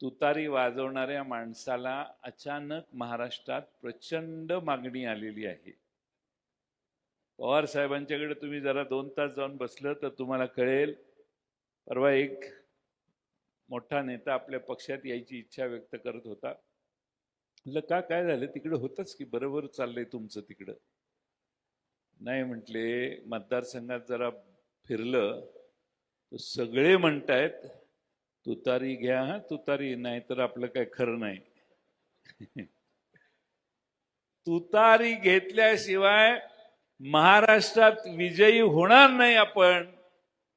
तुतारी वाजवणाऱ्या माणसाला अचानक महाराष्ट्रात प्रचंड मागणी आलेली आहे. पवार साहेबांच्याकडे तुम्ही जरा दोन तास जाऊन बसलं तर तुम्हाला कळेल. परवा एक मोठा नेता आपल्या पक्षात यायची इच्छा व्यक्त करत होता. म्हटलं का काय झालं? तिकडं होतच की बरोबर चाललंय तुमचं तिकडं. नाही म्हटले मतदारसंघात जरा फिरलं तर सगळे म्हणतायत तुतारी घ्या हा तुतारी नाही तर आपलं काय खरं नाही. तुतारी घेतल्याशिवाय महाराष्ट्रात विजयी होणार नाही आपण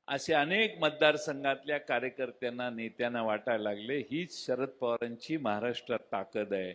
असे अनेक मतदारसंघातल्या कार्यकर्त्यांना नेत्यांना वाटायला लागले हीच शरद पवारांची महाराष्ट्रात ताकद आहे.